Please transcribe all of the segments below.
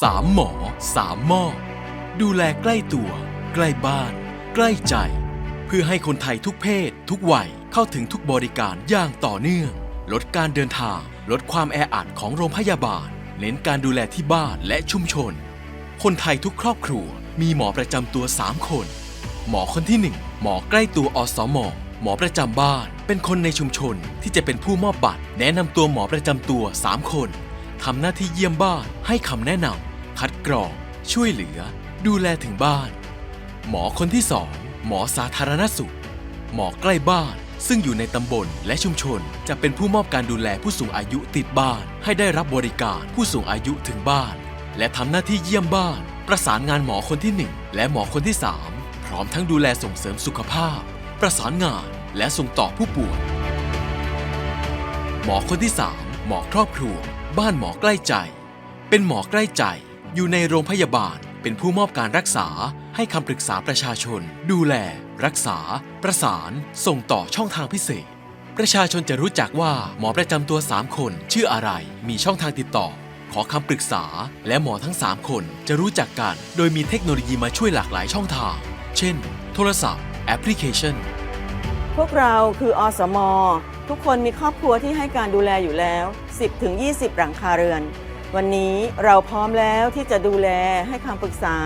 สามหมอสามหม้อดูแลใกล้ตัว ใกล้บ้าน ใกล้ใจ เพื่อให้คนไทยทุกเพศ ทุกวัยเข้าถึงทุกบริการอย่างต่อเนื่อง ลดการเดินทาง ลดความแออัดของโรงพยาบาล เน้นการดูแลที่บ้านและชุมชน คนไทยทุกครอบครัว มีหมอประจำตัว 3 คน หมอคนที่ 1 หมอใกล้ตัวอสมหมอประจำบ้าน เป็นคนในชุมชนที่จะเป็นผู้มอบบัตร แนะนำตัวหมอประจำตัว 3 คนทำหน้าที่เยี่ยมบ้าน ให้คำแนะนำคัดกรอง ช่วยเหลือ ดูแลถึงบ้าน หมอคนที่2หมอสาธารณสุข หมอใกล้บ้าน ซึ่งอยู่ในตำบลและชุมชน จะเป็นผู้มอบการดูแลผู้สูงอายุติดบ้าน ให้ได้รับบริการผู้สูงอายุถึงบ้าน และทำหน้าที่เยี่ยมบ้าน ประสานงานหมอคนที่ 1 และหมอคนที่ 3 พร้อมทั้งดูแลส่งเสริมสุขภาพ ประสานงานและส่งต่อผู้ป่วยหมอคนที่ 3 หมอครอบครัว บ้านหมอใกล้ใจ เป็นหมอใกล้ใจ อยู่ในโรงพยาบาล เป็นผู้มอบการรักษา ให้คำปรึกษาประชาชน ดูแล รักษา ประสาน ส่งต่อช่องทางพิเศษ ประชาชนจะรู้จักว่าหมอประจำตัว 3 คน ชื่ออะไร มีช่องทางติดต่อ ขอคำปรึกษา และหมอทั้ง 3 คนจะรู้จักกัน โดยมีเทคโนโลยีมาช่วยหลากหลายช่องทาง เช่น โทรศัพท์ แอปพลิเคชัน พวกเราคืออสม ทุกคนมีครอบครัวที่ให้การดูแลอยู่แล้ว 10-20 หลังคาเรือน วันนี้เราพร้อมแล้วที่จะดูแลให้คำปรึกษา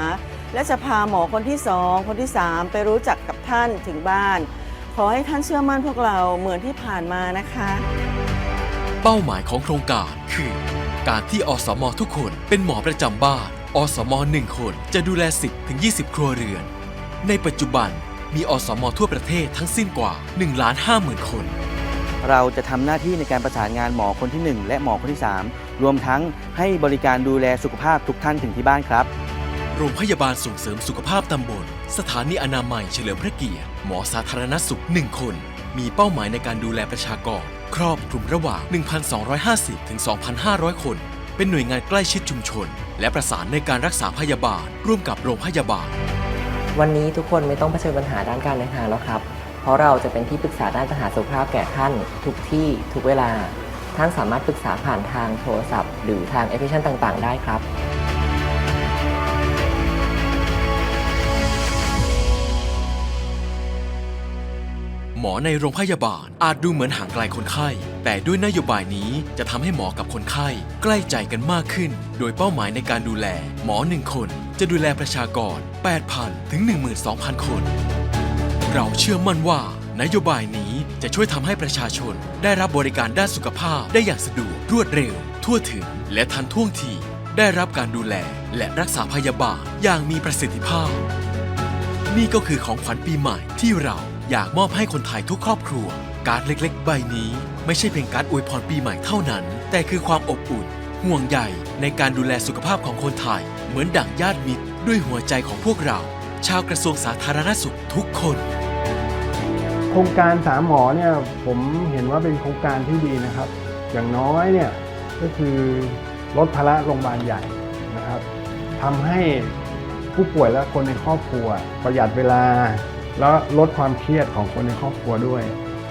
และจะพาหมอคนที่สองคนที่สามไปรู้จักกับท่านถึงบ้าน ขอให้ท่านเชื่อมั่นพวกเราเหมือนที่ผ่านมานะคะ เป้าหมายของโครงการคือ การที่อสมทุกคนเป็นหมอประจำบ้านอสมหนึ่งคนจะดูแล 10ถึง20 ครัวเรือน ในปัจจุบันมีอสมทั่วประเทศทั้งสิ้นกว่า1ล้าน5หมื่นคน เราจะทำหน้าที่ในการประสานงานหมอคนที่ 1 และหมอคนที่ 3 รวมทั้งให้บริการดูแลสุขภาพทุกท่านถึงที่บ้านครับ โรงพยาบาลส่งเสริมสุขภาพตำบล สถานีอนามัยเฉลิมพระเกียรติหมอสาธารณสุข 1 คน มีเป้าหมายในการดูแลประชากร ครอบคลุมระหว่าง 1,250 ถึง 2,500 คน เป็นหน่วยงานใกล้ชิดชุมชน และประสานในการรักษาพยาบาล ร่วมกับโรงพยาบาล วันนี้ทุกคนไม่ต้องเผชิญปัญหาด้านการเดินทางแล้วครับ เพราะเราจะเป็นที่ปรึกษาด้านปัญหาสุขภาพแก่ท่านทุกที่ทุกเวลา ท่านสามารถปรึกษาผ่านทางโทรศัพท์ หรือทางแอปพลิเคชันต่าง ๆ ได้ครับหมอในโรงพยาบาลอาจดูเหมือนห่างไกลคนไข้ แต่ด้วยนโยบายนี้จะทำให้หมอกับคนไข้ ใกล้ใจกันมากขึ้น โดยเป้าหมายในการดูแล หมอหนึ่งคน จะดูแลประชากร 8,000 ถึง 12,000 คน เราเชื่อมั่นว่านโยบายนี้จะช่วยทำให้ประชาชนได้รับบริการด้านสุขภาพได้อย่างสะดวกรวดเร็ว ทั่วถึง และทันท่วงที ได้รับการดูแล และรักษาพยาบาลอย่างมีประสิทธิภาพ นี่ก็คือของขวัญปีใหม่ที่เราอยากมอบให้คนไทยทุกครอบครัว การเล็กๆ ใบนี้ ไม่ใช่เพียงการอวยพรปีใหม่เท่านั้น แต่คือความอบอุ่น ห่วงใยในการดูแลสุขภาพของคนไทย เหมือนดั่งญาติมิตรด้วยหัวใจของพวกเรา ชาวกระทรวงสาธารณสุขทุกคน โครงการสามหมอเนี่ยผมเห็นว่าเป็นโครงการที่ดีนะครับ อย่างน้อยเนี่ยก็คือลดภาระโรงพยาบาลใหญ่นะครับทำให้ผู้ป่วยและคนในครอบครัว ประหยัดเวลา แล้วลดความเครียดของคนในครอบครัวด้วย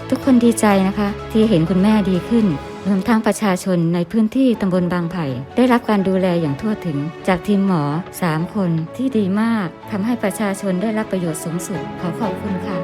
ทุกคนดีใจนะคะ ที่เห็นคุณแม่ดีขึ้น รวมทั้งประชาชนในพื้นที่ตำบลบางไผ่ ได้รับการดูแลอย่างทั่วถึง จากทีมหมอ 3 คนที่ดีมากทำให้ประชาชนได้รับประโยชน์สูงสุดขอขอบคุณค่ะ